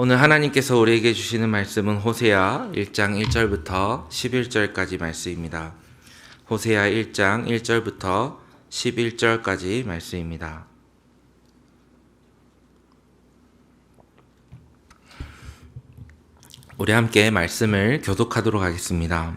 오늘 하나님께서 우리에게 주시는 말씀은 호세아 1장 1절부터 11절까지 말씀입니다. 호세아 1장 1절부터 11절까지 말씀입니다. 우리 함께 말씀을 교독하도록 하겠습니다.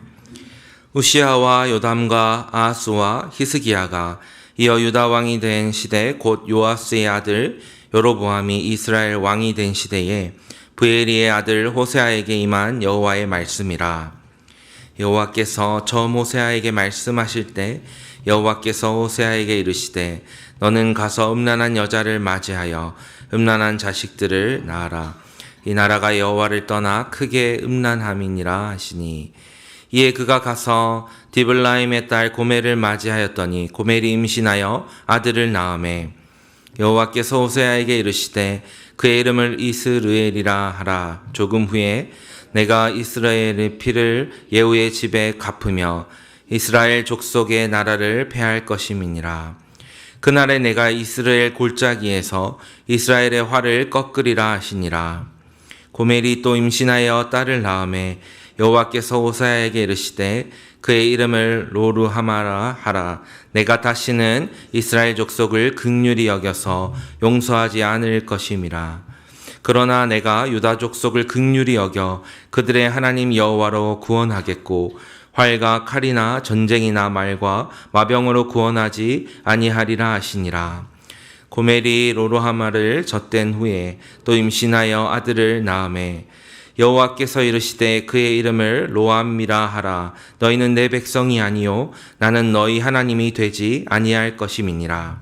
우시아와 요담과 아하스와 히스기야가 이어 유다 왕이 된 시대 곧 요아스의 아들 여로보암이 이스라엘 왕이 된 시대에 부에리의 아들 호세아에게 임한 여호와의 말씀이라. 여호와께서 저 모세아에게 말씀하실 때 여호와께서 호세아에게 이르시되 너는 가서 음란한 여자를 맞이하여 음란한 자식들을 낳아라. 이 나라가 여호와를 떠나 크게 음란함이니라 하시니. 이에 그가 가서 디블라임의 딸 고멜을 맞이하였더니 고멜이 임신하여 아들을 낳음에 여호와께서 호세아에게 이르시되 그의 이름을 이스르엘이라 하라. 조금 후에 내가 이스라엘의 피를 예후의 집에 갚으며 이스라엘 족속의 나라를 패할 것임이니라. 그날에 내가 이스라엘 골짜기에서 이스라엘의 활을 꺾으리라 하시니라. 고멜이 또 임신하여 딸을 낳음에 여호와께서 호사야에게 이르시되 그의 이름을 로루하마라 하라. 내가 다시는 이스라엘 족속을 극률히 여겨서 용서하지 않을 것임이라. 그러나 내가 유다 족속을 극률히 여겨 그들의 하나님 여호와로 구원하겠고 활과 칼이나 전쟁이나 말과 마병으로 구원하지 아니하리라 하시니라. 고멜이 로로하마를 젖댄 후에 또 임신하여 아들을 낳음에 여호와께서 이르시되 그의 이름을 로암미라 하라. 너희는 내 백성이 아니요. 나는 너희 하나님이 되지 아니할 것임이니라.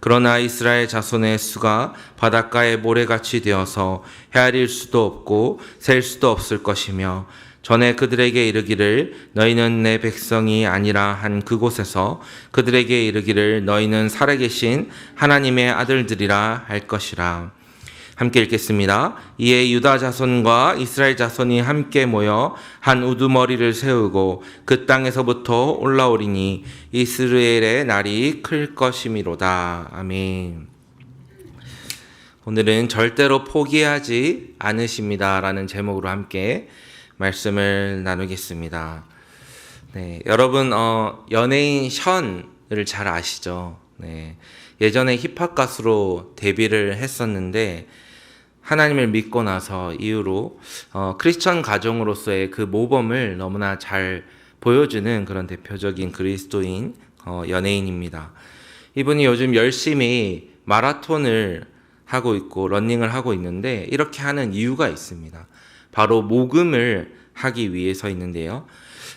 그러나 이스라엘 자손의 수가 바닷가의 모래같이 되어서 헤아릴 수도 없고 셀 수도 없을 것이며 전에 그들에게 이르기를 너희는 내 백성이 아니라 한 그곳에서 그들에게 이르기를 너희는 살아계신 하나님의 아들들이라 할 것이라. 함께 읽겠습니다. 이에 유다 자손과 이스라엘 자손이 함께 모여 한 우두머리를 세우고 그 땅에서부터 올라오리니 이스라엘의 날이 클 것이미로다. 아멘. 오늘은 절대로 포기하지 않으십니다라는 제목으로 함께 말씀을 나누겠습니다. 네, 여러분 어, 연예인 션을 잘 아시죠? 네, 예전에 힙합 가수로 데뷔를 했었는데 하나님을 믿고 나서 이후로 어, 크리스천 가정으로서의 그 모범을 너무나 잘 보여주는 그런 대표적인 그리스도인 어, 연예인입니다. 이분이 요즘 열심히 마라톤을 하고 있고 러닝을 하고 있는데 이렇게 하는 이유가 있습니다. 바로 모금을 하기 위해서 있는데요.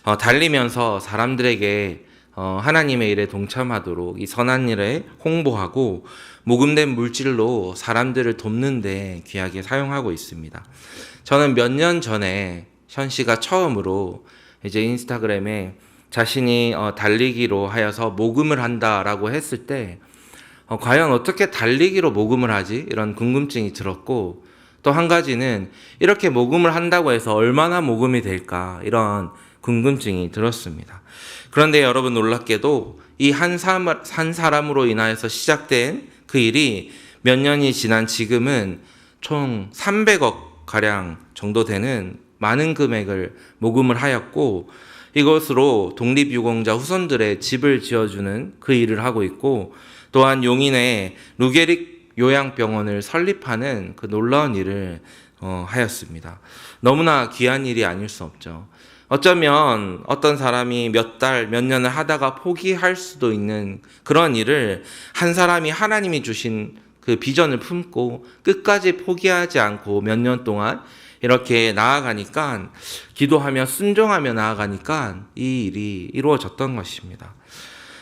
어, 달리면서 사람들에게 어, 하나님의 일에 동참하도록 이 선한 일에 홍보하고 모금된 물질로 사람들을 돕는데 귀하게 사용하고 있습니다. 저는 몇 년 전에 현 씨가 처음으로 이제 인스타그램에 자신이 어, 달리기로 하여서 모금을 한다라고 했을 때 어, 과연 어떻게 달리기로 모금을 하지? 이런 궁금증이 들었고 또 한 가지는 이렇게 모금을 한다고 해서 얼마나 모금이 될까? 이런 궁금증이 들었습니다. 그런데 여러분 놀랍게도 이한한 사람으로 인하여서 시작된 그 일이 몇 년이 지난 지금은 총 300억 가량 정도 되는 많은 금액을 모금을 하였고 이것으로 독립유공자 후손들의 집을 지어주는 그 일을 하고 있고 또한 용인에 루게릭 요양병원을 설립하는 그 놀라운 일을 어, 하였습니다. 너무나 귀한 일이 아닐 수 없죠. 어쩌면 어떤 사람이 몇 달, 몇 년을 하다가 포기할 수도 있는 그런 일을 한 사람이 하나님이 주신 그 비전을 품고 끝까지 포기하지 않고 몇 년 동안 이렇게 나아가니까 기도하며 순종하며 나아가니까 이 일이 이루어졌던 것입니다.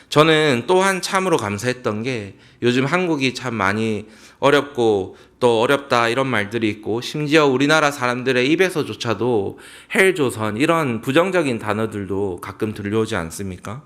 저는 또한 참으로 감사했던 게 요즘 한국이 참 많이 어렵고 또 어렵다 이런 말들이 있고 심지어 우리나라 사람들의 입에서조차도 헬조선 이런 부정적인 단어들도 가끔 들려오지 않습니까?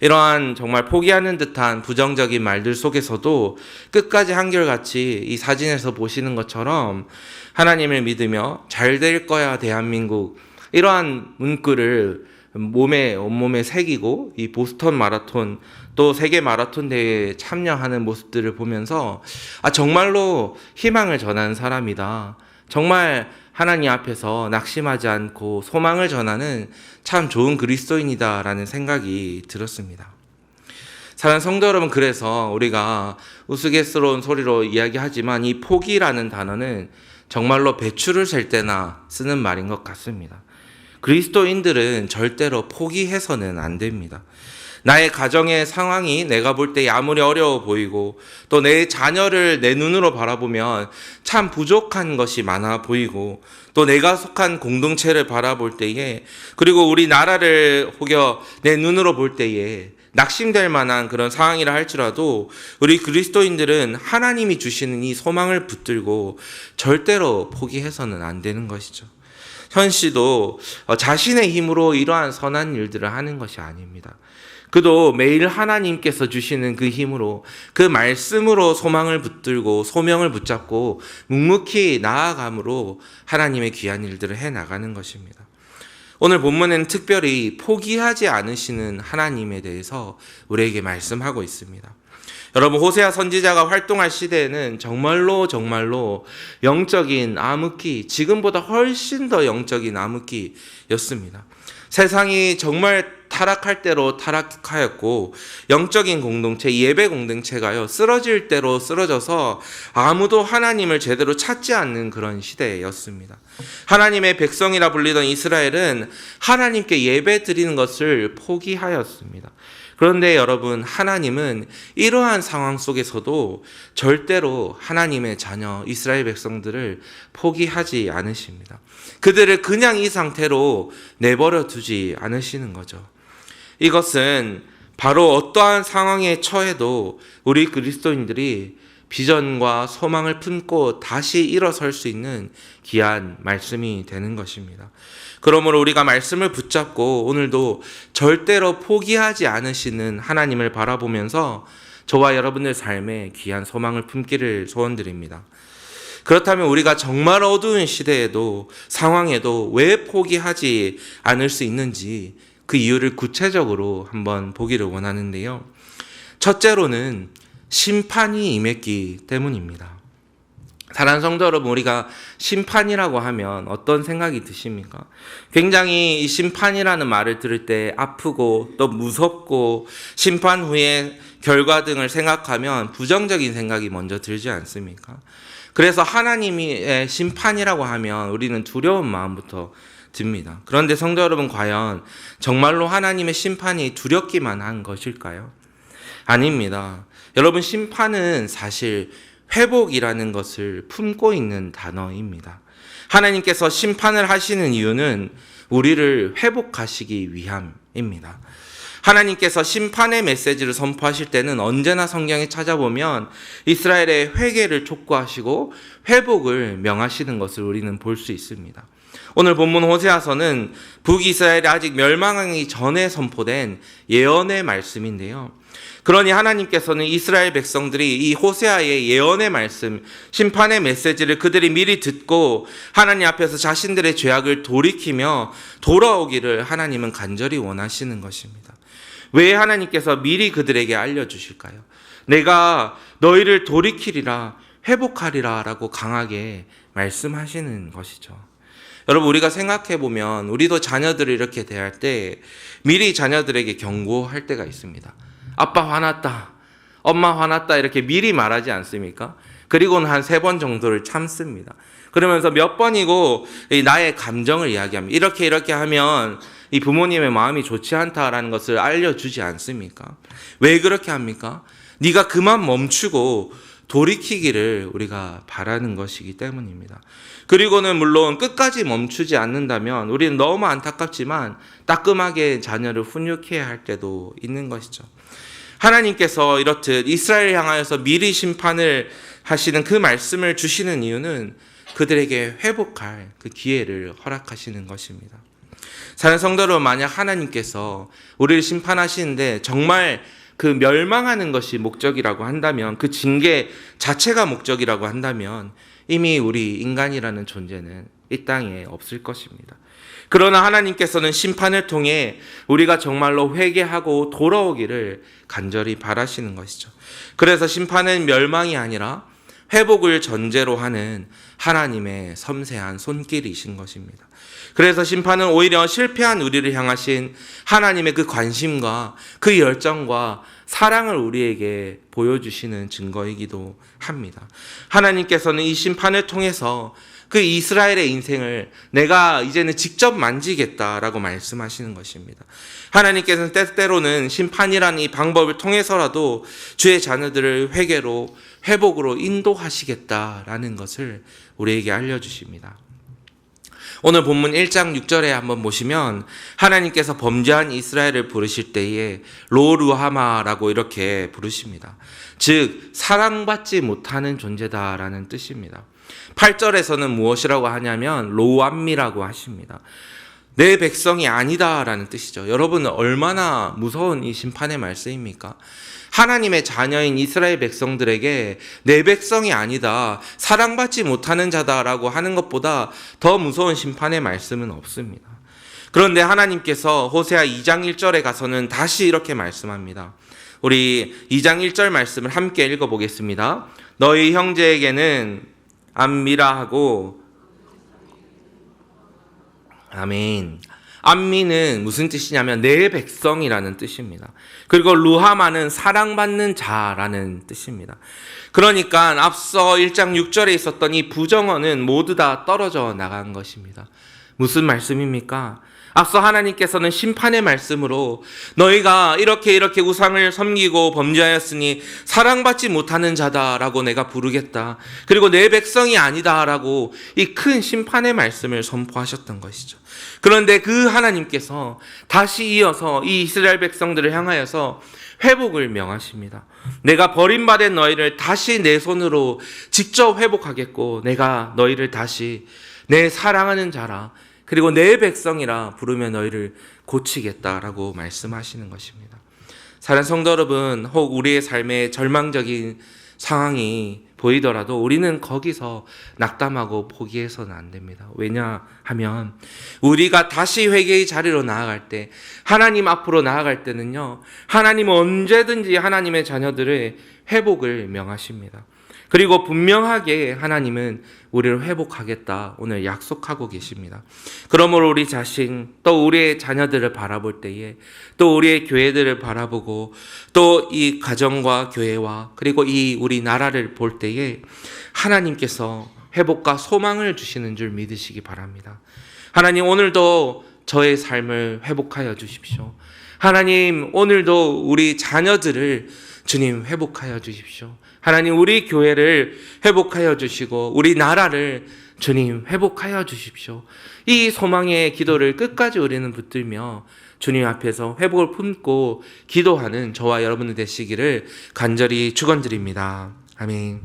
이러한 정말 포기하는 듯한 부정적인 말들 속에서도 끝까지 한결같이 이 사진에서 보시는 것처럼 하나님을 믿으며 잘 될 거야 대한민국 이러한 문구를 몸에 온몸에 새기고 이 보스턴 마라톤 또 세계 마라톤 대회에 참여하는 모습들을 보면서 아 정말로 희망을 전하는 사람이다. 정말 하나님 앞에서 낙심하지 않고 소망을 전하는 참 좋은 그리스도인이다라는 생각이 들었습니다. 사랑하는 성도 여러분, 그래서 우리가 우스갯스러운 소리로 이야기하지만 이 포기라는 단어는 정말로 배추를 셀 때나 쓰는 말인 것 같습니다. 그리스도인들은 절대로 포기해서는 안 됩니다. 나의 가정의 상황이 내가 볼 때 아무리 어려워 보이고 또 내 자녀를 내 눈으로 바라보면 참 부족한 것이 많아 보이고 또 내가 속한 공동체를 바라볼 때에 그리고 우리 나라를 혹여 내 눈으로 볼 때에 낙심될 만한 그런 상황이라 할지라도 우리 그리스도인들은 하나님이 주시는 이 소망을 붙들고 절대로 포기해서는 안 되는 것이죠. 현 씨도 어, 자신의 힘으로 이러한 선한 일들을 하는 것이 아닙니다. 그도 매일 하나님께서 주시는 그 힘으로 그 말씀으로 소망을 붙들고 소명을 붙잡고 묵묵히 나아감으로 하나님의 귀한 일들을 해 나가는 것입니다. 오늘 본문에는 특별히 포기하지 않으시는 하나님에 대해서 우리에게 말씀하고 있습니다. 여러분 호세아 선지자가 활동할 시대에는 정말로 정말로 영적인 암흑기 지금보다 훨씬 더 영적인 암흑기였습니다. 세상이 정말 타락할 대로 타락하였고 영적인 공동체 예배 공동체가요 쓰러질 대로 쓰러져서 아무도 하나님을 제대로 찾지 않는 그런 시대였습니다. 하나님의 백성이라 불리던 이스라엘은 하나님께 예배 드리는 것을 포기하였습니다. 그런데 여러분, 하나님은 이러한 상황 속에서도 절대로 하나님의 자녀 이스라엘 백성들을 포기하지 않으십니다. 그들을 그냥 이 상태로 내버려 두지 않으시는 거죠. 이것은 바로 어떠한 상황에 처해도 우리 그리스도인들이 비전과 소망을 품고 다시 일어설 수 있는 귀한 말씀이 되는 것입니다. 그러므로 우리가 말씀을 붙잡고 오늘도 절대로 포기하지 않으시는 하나님을 바라보면서 저와 여러분들 삶에 귀한 소망을 품기를 소원드립니다. 그렇다면 우리가 정말 어두운 시대에도 상황에도 왜 포기하지 않을 수 있는지 그 이유를 구체적으로 한번 보기를 원하는데요. 첫째로는 심판이 임했기 때문입니다. 사랑하는 성도 여러분, 우리가 심판이라고 하면 어떤 생각이 드십니까? 굉장히 이 심판이라는 말을 들을 때 아프고 또 무섭고 심판 후에 결과 등을 생각하면 부정적인 생각이 먼저 들지 않습니까? 그래서 하나님의 심판이라고 하면 우리는 두려운 마음부터 듭니다. 그런데 성도 여러분, 과연 정말로 하나님의 심판이 두렵기만 한 것일까요? 아닙니다. 여러분, 심판은 사실 회복이라는 것을 품고 있는 단어입니다. 하나님께서 심판을 하시는 이유는 우리를 회복하시기 위함입니다. 하나님께서 심판의 메시지를 선포하실 때는 언제나 성경에 찾아보면 이스라엘의 회개를 촉구하시고 회복을 명하시는 것을 우리는 볼 수 있습니다. 오늘 본문 호세아서는 북이스라엘이 아직 멸망하기 전에 선포된 예언의 말씀인데요. 그러니 하나님께서는 이스라엘 백성들이 이 호세아의 예언의 말씀, 심판의 메시지를 그들이 미리 듣고 하나님 앞에서 자신들의 죄악을 돌이키며 돌아오기를 하나님은 간절히 원하시는 것입니다. 왜 하나님께서 미리 그들에게 알려주실까요? 내가 너희를 돌이키리라, 회복하리라 라고 강하게 말씀하시는 것이죠. 여러분, 우리가 생각해 보면 우리도 자녀들을 이렇게 대할 때 미리 자녀들에게 경고할 때가 있습니다. 아빠 화났다. 엄마 화났다. 이렇게 미리 말하지 않습니까? 그리고는 한 세 번 정도를 참습니다. 그러면서 몇 번이고 나의 감정을 이야기합니다. 이렇게 이렇게 하면 이 부모님의 마음이 좋지 않다라는 것을 알려주지 않습니까? 왜 그렇게 합니까? 네가 그만 멈추고 돌이키기를 우리가 바라는 것이기 때문입니다. 그리고는 물론 끝까지 멈추지 않는다면 우리는 너무 안타깝지만 따끔하게 자녀를 훈육해야 할 때도 있는 것이죠. 하나님께서 이렇듯 이스라엘 향하여서 미리 심판을 하시는 그 말씀을 주시는 이유는 그들에게 회복할 그 기회를 허락하시는 것입니다. 사는 성도로 만약 하나님께서 우리를 심판하시는데 정말 그 멸망하는 것이 목적이라고 한다면 그 징계 자체가 목적이라고 한다면 이미 우리 인간이라는 존재는 이 땅에 없을 것입니다. 그러나 하나님께서는 심판을 통해 우리가 정말로 회개하고 돌아오기를 간절히 바라시는 것이죠. 그래서 심판은 멸망이 아니라 회복을 전제로 하는 하나님의 섬세한 손길이신 것입니다. 그래서 심판은 오히려 실패한 우리를 향하신 하나님의 그 관심과 그 열정과 사랑을 우리에게 보여주시는 증거이기도 합니다. 하나님께서는 이 심판을 통해서 그 이스라엘의 인생을 내가 이제는 직접 만지겠다라고 말씀하시는 것입니다. 하나님께서는 때때로는 심판이라는 이 방법을 통해서라도 주의 자녀들을 회개로 회복으로 인도하시겠다라는 것을 우리에게 알려주십니다. 오늘 본문 1장 6절에 한번 보시면 하나님께서 범죄한 이스라엘을 부르실 때에 로루하마라고 이렇게 부르십니다. 즉 사랑받지 못하는 존재다라는 뜻입니다. 8절에서는 무엇이라고 하냐면 로암미라고 하십니다. 내 백성이 아니다라는 뜻이죠. 여러분 얼마나 무서운 이 심판의 말씀입니까? 하나님의 자녀인 이스라엘 백성들에게 내 백성이 아니다, 사랑받지 못하는 자다라고 하는 것보다 더 무서운 심판의 말씀은 없습니다. 그런데 하나님께서 호세아 2장 1절에 가서는 다시 이렇게 말씀합니다. 우리 2장 1절 말씀을 함께 읽어보겠습니다. 너희 형제에게는 암미라 하고 아멘. 암미는 무슨 뜻이냐면 내 백성이라는 뜻입니다. 그리고 루하마는 사랑받는 자라는 뜻입니다. 그러니까 앞서 1장 6절에 있었던 이 부정어는 모두 다 떨어져 나간 것입니다. 무슨 말씀입니까? 앞서 하나님께서는 심판의 말씀으로 너희가 이렇게 이렇게 우상을 섬기고 범죄하였으니 사랑받지 못하는 자다라고 내가 부르겠다. 그리고 내 백성이 아니다라고 이 큰 심판의 말씀을 선포하셨던 것이죠. 그런데 그 하나님께서 다시 이어서 이 이스라엘 백성들을 향하여서 회복을 명하십니다. 내가 버림받은 너희를 다시 내 손으로 직접 회복하겠고 내가 너희를 다시 내 사랑하는 자라 그리고 내 백성이라 부르며 너희를 고치겠다라고 말씀하시는 것입니다. 사랑 성도 여러분, 혹 우리의 삶에 절망적인 상황이 보이더라도 우리는 거기서 낙담하고 포기해서는 안 됩니다. 왜냐하면 우리가 다시 회개의 자리로 나아갈 때 하나님 앞으로 나아갈 때는요. 하나님은 언제든지 하나님의 자녀들의 회복을 명하십니다. 그리고 분명하게 하나님은 우리를 회복하겠다 오늘 약속하고 계십니다. 그러므로 우리 자신 또 우리의 자녀들을 바라볼 때에 또 우리의 교회들을 바라보고 또 이 가정과 교회와 그리고 이 우리 나라를 볼 때에 하나님께서 회복과 소망을 주시는 줄 믿으시기 바랍니다. 하나님 오늘도 저의 삶을 회복하여 주십시오. 하나님 오늘도 우리 자녀들을 주님 회복하여 주십시오. 하나님 우리 교회를 회복하여 주시고 우리 나라를 주님 회복하여 주십시오. 이 소망의 기도를 끝까지 우리는 붙들며 주님 앞에서 회복을 품고 기도하는 저와 여러분들 되시기를 간절히 축원드립니다. 아멘.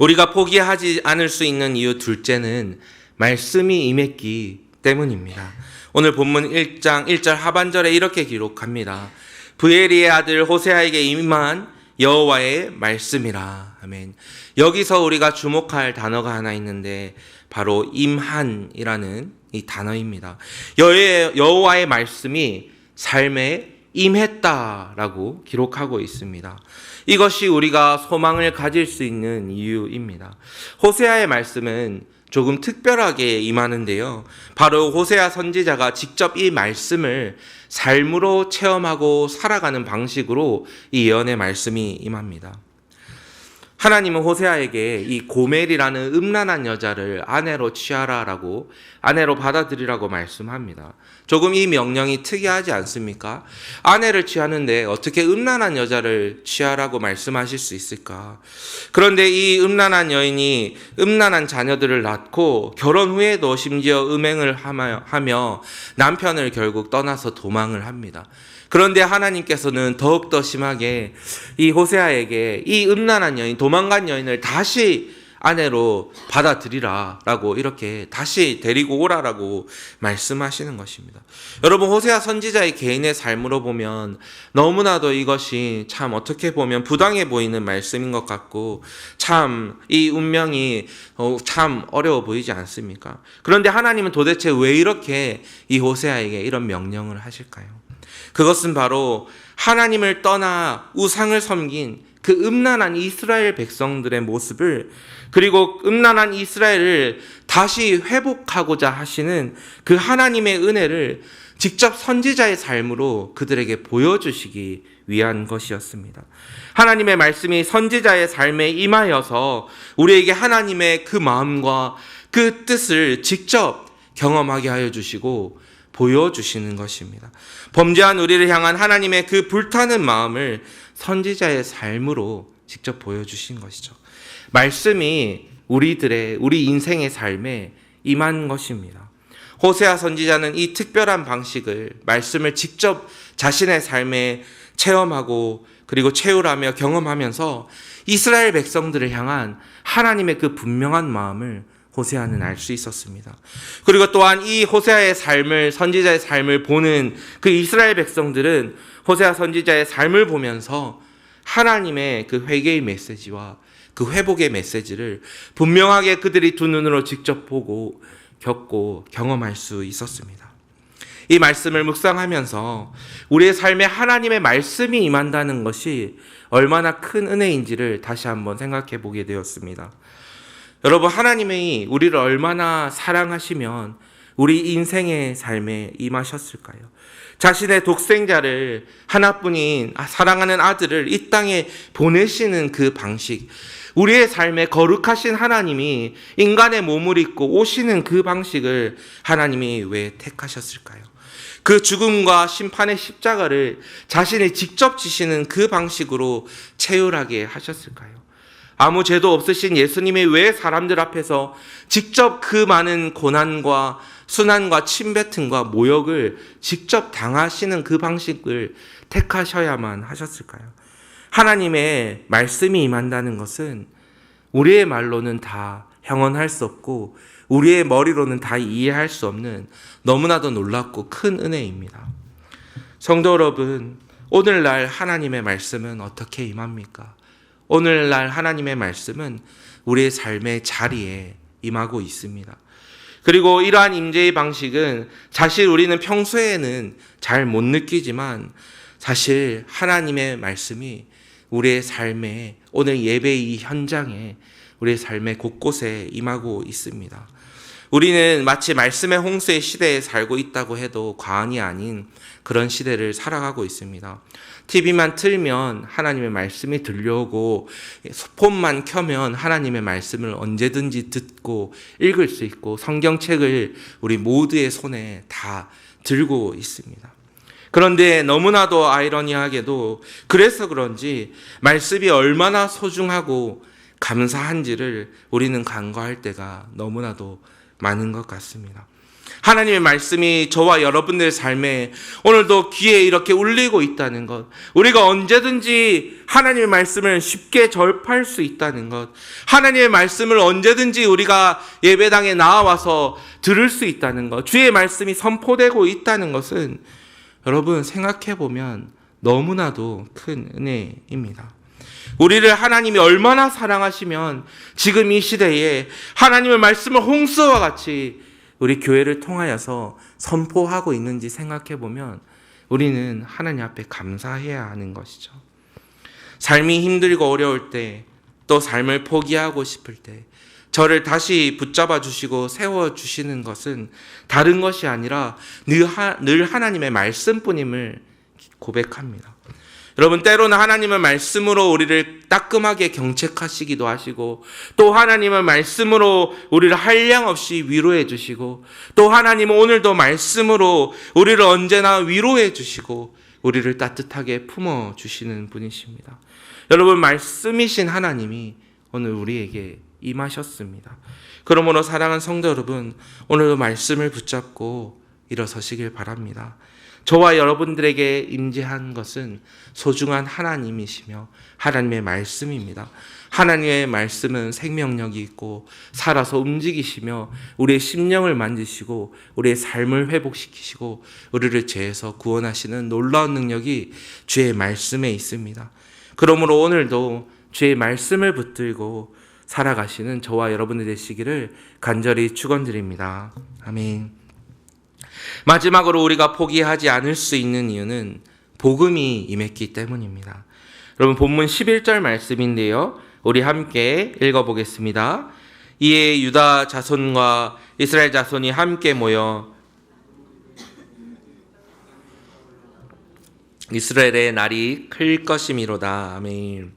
우리가 포기하지 않을 수 있는 이유 둘째는 말씀이 임했기 때문입니다. 오늘 본문 1장 1절 하반절에 이렇게 기록합니다. 부에리의 아들 호세아에게 임한 여호와의 말씀이라. 아멘. 여기서 우리가 주목할 단어가 하나 있는데 바로 임한이라는 이 단어입니다. 여호와의 말씀이 삶에 임했다라고 기록하고 있습니다. 이것이 우리가 소망을 가질 수 있는 이유입니다. 호세아의 말씀은 조금 특별하게 임하는데요. 바로 호세아 선지자가 직접 이 말씀을 삶으로 체험하고 살아가는 방식으로 이 예언의 말씀이 임합니다. 하나님은 호세아에게 이 고멜이라는 음란한 여자를 아내로 취하라라고 아내로 받아들이라고 말씀합니다. 조금 이 명령이 특이하지 않습니까? 아내를 취하는데 어떻게 음란한 여자를 취하라고 말씀하실 수 있을까? 그런데 이 음란한 여인이 음란한 자녀들을 낳고 결혼 후에도 심지어 음행을 하며 남편을 결국 떠나서 도망을 합니다. 그런데 하나님께서는 더욱더 심하게 이 호세아에게 이 음란한 여인, 도망간 여인을 다시 아내로 받아들이라 라고 이렇게 다시 데리고 오라라고 말씀하시는 것입니다. 여러분, 호세아 선지자의 개인의 삶으로 보면 너무나도 이것이 참 어떻게 보면 부당해 보이는 말씀인 것 같고 참 이 운명이 어, 참 어려워 보이지 않습니까? 그런데 하나님은 도대체 왜 이렇게 이 호세아에게 이런 명령을 하실까요? 그것은 바로 하나님을 떠나 우상을 섬긴 그 음란한 이스라엘 백성들의 모습을 그리고 음란한 이스라엘을 다시 회복하고자 하시는 그 하나님의 은혜를 직접 선지자의 삶으로 그들에게 보여주시기 위한 것이었습니다. 하나님의 말씀이 선지자의 삶에 임하여서 우리에게 하나님의 그 마음과 그 뜻을 직접 경험하게 하여 주시고 보여주시는 것입니다. 범죄한 우리를 향한 하나님의 그 불타는 마음을 선지자의 삶으로 직접 보여주신 것이죠. 말씀이 우리들의, 우리 인생의 삶에 임한 것입니다. 호세아 선지자는 이 특별한 방식을, 말씀을 직접 자신의 삶에 체험하고 그리고 채우라며 경험하면서 이스라엘 백성들을 향한 하나님의 그 분명한 마음을 호세아는 알 수 있었습니다. 그리고 또한 이 호세아의 삶을 선지자의 삶을 보는 그 이스라엘 백성들은 호세아 선지자의 삶을 보면서 하나님의 그 회개의 메시지와 그 회복의 메시지를 분명하게 그들이 두 눈으로 직접 보고 겪고 경험할 수 있었습니다. 이 말씀을 묵상하면서 우리의 삶에 하나님의 말씀이 임한다는 것이 얼마나 큰 은혜인지를 다시 한번 생각해 보게 되었습니다. 여러분, 하나님이 우리를 얼마나 사랑하시면 우리 인생의 삶에 임하셨을까요? 자신의 독생자를 하나뿐인 사랑하는 아들을 이 땅에 보내시는 그 방식, 우리의 삶에 거룩하신 하나님이 인간의 몸을 입고 오시는 그 방식을 하나님이 왜 택하셨을까요? 그 죽음과 심판의 십자가를 자신이 직접 지시는 그 방식으로 채울하게 하셨을까요? 아무 죄도 없으신 예수님이 왜 사람들 앞에서 직접 그 많은 고난과 순환과 침뱉음과 모욕을 직접 당하시는 그 방식을 택하셔야만 하셨을까요? 하나님의 말씀이 임한다는 것은 우리의 말로는 다 형언할 수 없고 우리의 머리로는 다 이해할 수 없는 너무나도 놀랍고 큰 은혜입니다. 성도 여러분, 오늘날 하나님의 말씀은 어떻게 임합니까? 오늘날 하나님의 말씀은 우리의 삶의 자리에 임하고 있습니다. 그리고 이러한 임재의 방식은 사실 우리는 평소에는 잘 못 느끼지만 사실 하나님의 말씀이 우리의 삶에 오늘 예배의 현장에 우리의 삶의 곳곳에 임하고 있습니다. 우리는 마치 말씀의 홍수의 시대에 살고 있다고 해도 과언이 아닌 그런 시대를 살아가고 있습니다. TV만 틀면 하나님의 말씀이 들려오고 폰만 켜면 하나님의 말씀을 언제든지 듣고 읽을 수 있고 성경책을 우리 모두의 손에 다 들고 있습니다. 그런데 너무나도 아이러니하게도 그래서 그런지 말씀이 얼마나 소중하고 감사한지를 우리는 간과할 때가 너무나도 많은 것 같습니다. 하나님의 말씀이 저와 여러분들의 삶에 오늘도 귀에 이렇게 울리고 있다는 것, 우리가 언제든지 하나님의 말씀을 쉽게 접할 수 있다는 것, 하나님의 말씀을 언제든지 우리가 예배당에 나와서 들을 수 있다는 것, 주의 말씀이 선포되고 있다는 것은 여러분 생각해 보면 너무나도 큰 은혜입니다. 우리를 하나님이 얼마나 사랑하시면 지금 이 시대에 하나님의 말씀을 홍수와 같이 우리 교회를 통하여서 선포하고 있는지 생각해 보면 우리는 하나님 앞에 감사해야 하는 것이죠. 삶이 힘들고 어려울 때, 또 삶을 포기하고 싶을 때, 저를 다시 붙잡아 주시고 세워 주시는 것은 다른 것이 아니라 늘, 하나님의 말씀뿐임을 고백합니다. 여러분 때로는 하나님의 말씀으로 우리를 따끔하게 경책하시기도 하시고 또 하나님의 말씀으로 우리를 한량 없이 위로해 주시고 또 하나님은 오늘도 말씀으로 우리를 언제나 위로해 주시고 우리를 따뜻하게 품어 주시는 분이십니다. 여러분 말씀이신 하나님이 오늘 우리에게 임하셨습니다. 그러므로 사랑하는 성도 여러분 오늘도 말씀을 붙잡고 일어서시길 바랍니다. 저와 여러분들에게 임재한 것은 소중한 하나님이시며 하나님의 말씀입니다. 하나님의 말씀은 생명력이 있고 살아서 움직이시며 우리의 심령을 만지시고 우리의 삶을 회복시키시고 우리를 죄에서 구원하시는 놀라운 능력이 주의 말씀에 있습니다. 그러므로 오늘도 주의 말씀을 붙들고 살아가시는 저와 여러분들 되시기를 간절히 축원드립니다. 아멘. 마지막으로 우리가 포기하지 않을 수 있는 이유는 복음이 임했기 때문입니다. 여러분 본문 11절 말씀인데요. 우리 함께 읽어 보겠습니다. 이에 유다 자손과 이스라엘 자손이 함께 모여 이스라엘의 날이 클 것이미로다. 아멘.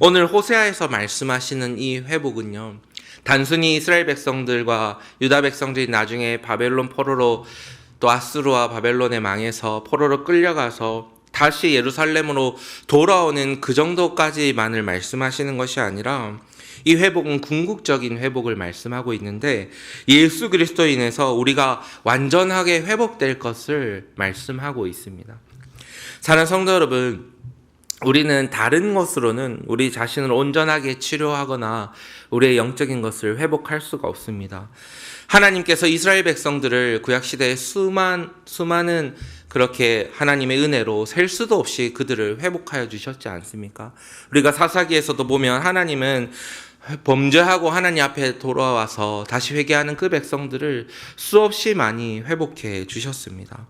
오늘 호세아에서 말씀하시는 이 회복은요. 단순히 이스라엘 백성들과 유다 백성들이 나중에 바벨론 포로로 또 아스루와 바벨론에 망해서 포로로 끌려가서 다시 예루살렘으로 돌아오는 그 정도까지만을 말씀하시는 것이 아니라 이 회복은 궁극적인 회복을 말씀하고 있는데 예수 그리스도로 인해서 우리가 완전하게 회복될 것을 말씀하고 있습니다. 사랑하는 성도 여러분, 우리는 다른 것으로는 우리 자신을 온전하게 치료하거나 우리의 영적인 것을 회복할 수가 없습니다. 하나님께서 이스라엘 백성들을 구약 시대에 수만 수많은 그렇게 하나님의 은혜로 셀 수도 없이 그들을 회복하여 주셨지 않습니까? 우리가 사사기에서도 보면 하나님은 범죄하고 하나님 앞에 돌아와서 다시 회개하는 그 백성들을 수없이 많이 회복해 주셨습니다.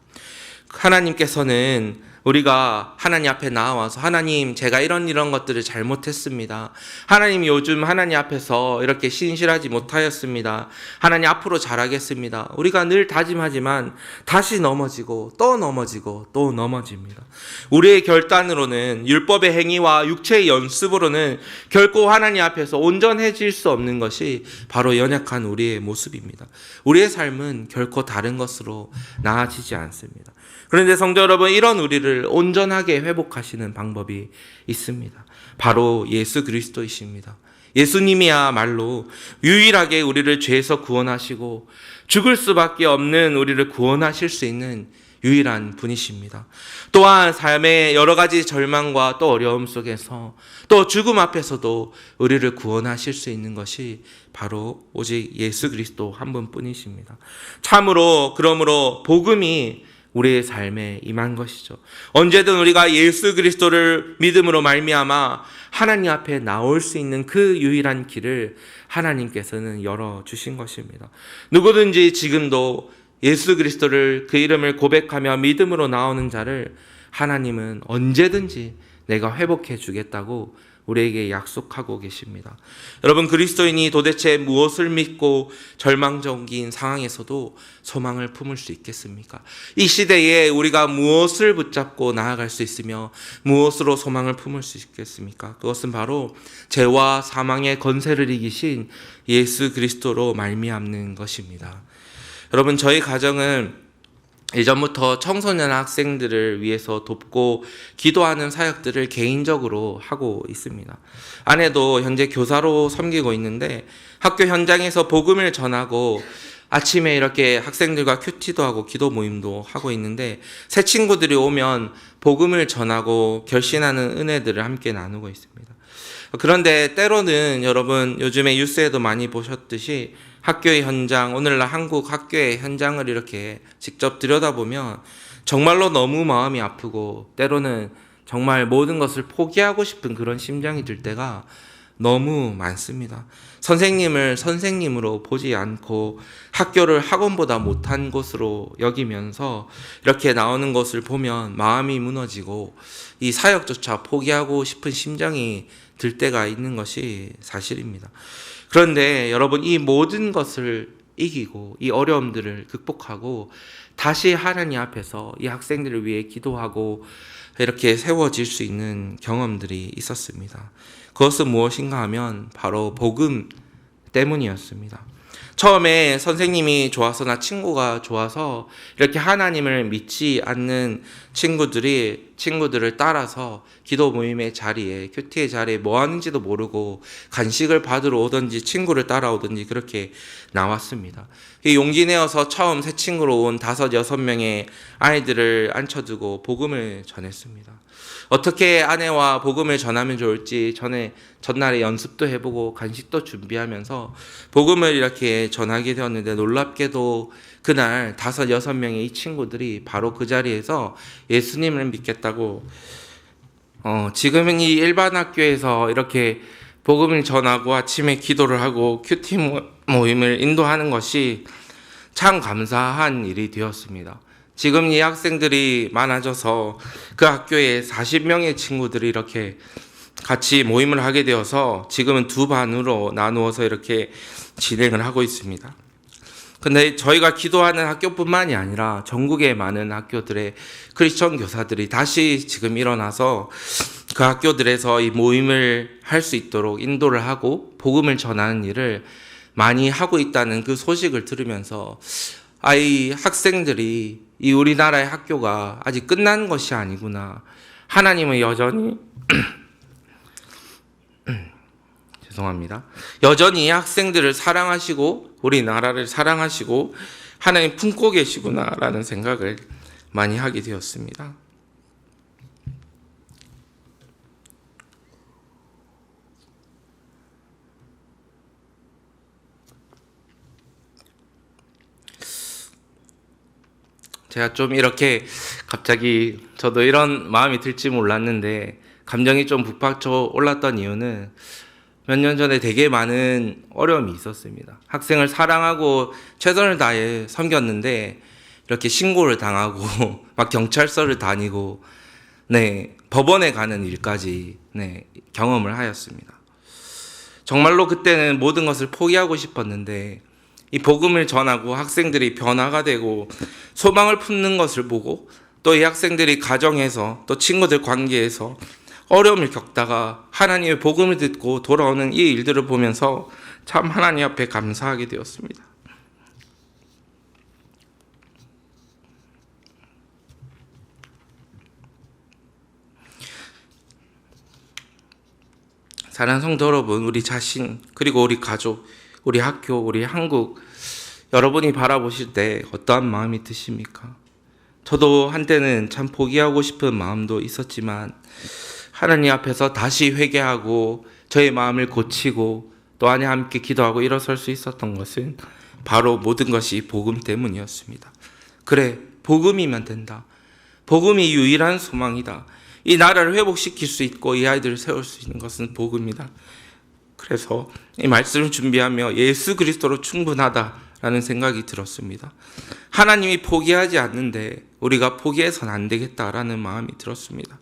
하나님께서는 우리가 하나님 앞에 나와서 하나님 제가 이런 이런 것들을 잘못했습니다. 하나님 요즘 하나님 앞에서 이렇게 신실하지 못하였습니다. 하나님 앞으로 잘하겠습니다. 우리가 늘 다짐하지만 다시 넘어지고 또 넘어지고 또 넘어집니다. 우리의 결단으로는 율법의 행위와 육체의 연습으로는 결코 하나님 앞에서 온전해질 수 없는 것이 바로 연약한 우리의 모습입니다. 우리의 삶은 결코 다른 것으로 나아지지 않습니다. 그런데 성도 여러분, 이런 우리를 온전하게 회복하시는 방법이 있습니다. 바로 예수 그리스도이십니다. 예수님이야말로 유일하게 우리를 죄에서 구원하시고 죽을 수밖에 없는 우리를 구원하실 수 있는 유일한 분이십니다. 또한 삶의 여러 가지 절망과 또 어려움 속에서 또 죽음 앞에서도 우리를 구원하실 수 있는 것이 바로 오직 예수 그리스도 한 분뿐이십니다. 참으로 그러므로 복음이 우리의 삶에 임한 것이죠. 언제든 우리가 예수 그리스도를 믿음으로 말미암아 하나님 앞에 나올 수 있는 그 유일한 길을 하나님께서는 열어 주신 것입니다. 누구든지 지금도 예수 그리스도를 그 이름을 고백하며 믿음으로 나오는 자를 하나님은 언제든지 내가 회복해 주겠다고 우리에게 약속하고 계십니다. 여러분 그리스도인이 도대체 무엇을 믿고 절망적인 상황에서도 소망을 품을 수 있겠습니까? 이 시대에 우리가 무엇을 붙잡고 나아갈 수 있으며 무엇으로 소망을 품을 수 있겠습니까? 그것은 바로 죄와 사망의 건세를 이기신 예수 그리스도로 말미암는 것입니다. 여러분 저희 가정은 예전부터 청소년 학생들을 위해서 돕고 기도하는 사역들을 개인적으로 하고 있습니다. 아내도 현재 교사로 섬기고 있는데 학교 현장에서 복음을 전하고 아침에 이렇게 학생들과 큐티도 하고 기도 모임도 하고 있는데 새 친구들이 오면 복음을 전하고 결신하는 은혜들을 함께 나누고 있습니다. 그런데 때로는 여러분 요즘에 뉴스에도 많이 보셨듯이 학교의 현장, 오늘날 한국 학교의 현장을 이렇게 직접 들여다보면 정말로 너무 마음이 아프고 때로는 정말 모든 것을 포기하고 싶은 그런 심장이 들 때가 너무 많습니다. 선생님을 선생님으로 보지 않고 학교를 학원보다 못한 곳으로 여기면서 이렇게 나오는 것을 보면 마음이 무너지고 이 사역조차 포기하고 싶은 심정이 들 때가 있는 것이 사실입니다. 그런데 여러분 이 모든 것을 이기고 이 어려움들을 극복하고 다시 하나님 앞에서 이 학생들을 위해 기도하고 이렇게 세워질 수 있는 경험들이 있었습니다. 그것은 무엇인가 하면 바로 복음 때문이었습니다. 처음에 선생님이 좋아서 나 친구가 좋아서 이렇게 하나님을 믿지 않는 친구들이 친구들을 따라서 기도 모임의 자리에 큐티의 자리에 뭐 하는지도 모르고 간식을 받으러 오든지 친구를 따라오든지 그렇게 나왔습니다. 용기 내어서 처음 새 친구로 온 다섯 여섯 명의 아이들을 앉혀두고 복음을 전했습니다. 어떻게 아내와 복음을 전하면 좋을지 전에 전날에 연습도 해보고 간식도 준비하면서 복음을 이렇게 전하게 되었는데 놀랍게도 그날 다섯 여섯 명의 이 친구들이 바로 그 자리에서 예수님을 믿겠다고 어, 지금은 이 일반 학교에서 이렇게 복음을 전하고 아침에 기도를 하고 큐티 모임을 인도하는 것이 참 감사한 일이 되었습니다. 지금 이 학생들이 많아져서 그 학교에 40명의 친구들이 이렇게 같이 모임을 하게 되어서 지금은 두 반으로 나누어서 이렇게 진행을 하고 있습니다. 근데 저희가 기도하는 학교뿐만이 아니라 전국의 많은 학교들의 크리스천 교사들이 다시 지금 일어나서 그 학교들에서 이 모임을 할 수 있도록 인도를 하고 복음을 전하는 일을 많이 하고 있다는 그 소식을 들으면서 아이 학생들이 이 우리나라의 학교가 아직 끝난 것이 아니구나. 하나님은 여전히 죄송합니다. 여전히 이 학생들을 사랑하시고 우리나라를 사랑하시고 하나님 품고 계시구나라는 생각을 많이 하게 되었습니다. 제가 좀 이렇게 갑자기 저도 이런 마음이 들지 몰랐는데 감정이 좀 북받쳐 올랐던 이유는 몇 년 전에 되게 많은 어려움이 있었습니다. 학생을 사랑하고 최선을 다해 섬겼는데 이렇게 신고를 당하고 막 경찰서를 다니고 네 법원에 가는 일까지 네 경험을 하였습니다. 정말로 그때는 모든 것을 포기하고 싶었는데 이 복음을 전하고 학생들이 변화가 되고 소망을 품는 것을 보고 또 이 학생들이 가정에서 또 친구들 관계에서 어려움을 겪다가 하나님의 복음을 듣고 돌아오는 이 일들을 보면서 참 하나님 앞에 감사하게 되었습니다. 사랑하는 성도 여러분, 우리 자신, 그리고 우리 가족, 우리 학교, 우리 한국, 여러분이 바라보실 때 어떠한 마음이 드십니까? 저도 한때는 참 포기하고 싶은 마음도 있었지만, 하나님 앞에서 다시 회개하고, 저의 마음을 고치고, 또 안에 함께 기도하고 일어설 수 있었던 것은 바로 모든 것이 복음 때문이었습니다. 그래, 복음이면 된다. 복음이 유일한 소망이다. 이 나라를 회복시킬 수 있고 이 아이들을 세울 수 있는 것은 복음이다. 그래서 이 말씀을 준비하며 예수 그리스도로 충분하다라는 생각이 들었습니다. 하나님이 포기하지 않는데 우리가 포기해서는 안 되겠다라는 마음이 들었습니다.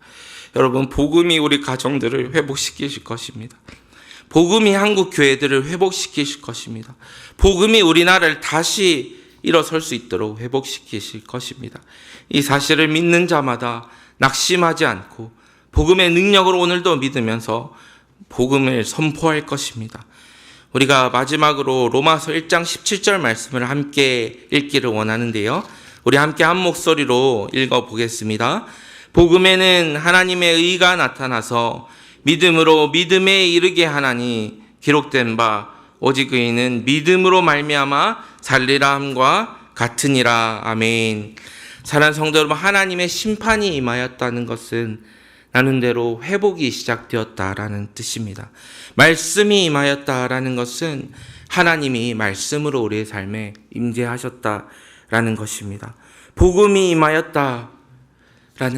여러분, 복음이 우리 가정들을 회복시키실 것입니다. 복음이 한국 교회들을 회복시키실 것입니다. 복음이 우리나라를 다시 일어설 수 있도록 회복시키실 것입니다. 이 사실을 믿는 자마다 낙심하지 않고 복음의 능력을 오늘도 믿으면서 복음을 선포할 것입니다. 우리가 마지막으로 로마서 1장 17절 말씀을 함께 읽기를 원하는데요. 우리 함께 한 목소리로 읽어 보겠습니다. 복음에는 하나님의 의가 나타나서 믿음으로 믿음에 이르게 하나니 기록된 바 오직 의인은 믿음으로 말미암아 살리라 함과 같으니라 아멘. 사랑하는 성도 여러분 하나님의 심판이 임하였다는 것은 나는 대로 회복이 시작되었다라는 뜻입니다. 말씀이 임하였다라는 것은 하나님이 말씀으로 우리의 삶에 임재하셨다라는 것입니다. 복음이 임하였다라는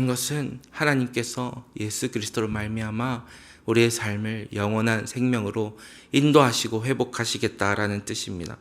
것은 하나님께서 예수 그리스도로 말미암아 우리의 삶을 영원한 생명으로 인도하시고 회복하시겠다라는 뜻입니다.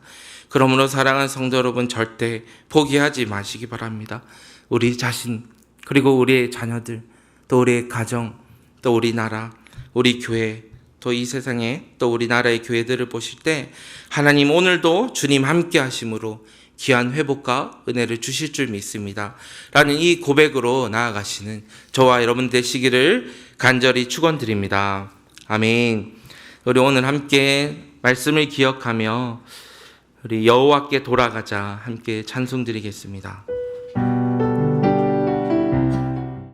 그러므로 사랑하는 성도 여러분 절대 포기하지 마시기 바랍니다. 우리 자신 그리고 우리의 자녀들 또 우리의 가정 또 우리나라 우리 교회 또 이 세상에 또 우리나라의 교회들을 보실 때 하나님 오늘도 주님 함께 하심으로 귀한 회복과 은혜를 주실 줄 믿습니다. 라는 이 고백으로 나아가시는 저와 여러분 되시기를 간절히 축원드립니다. 아멘. 우리 오늘 함께 말씀을 기억하며 우리 여호와께 돌아가자 함께 찬송드리겠습니다.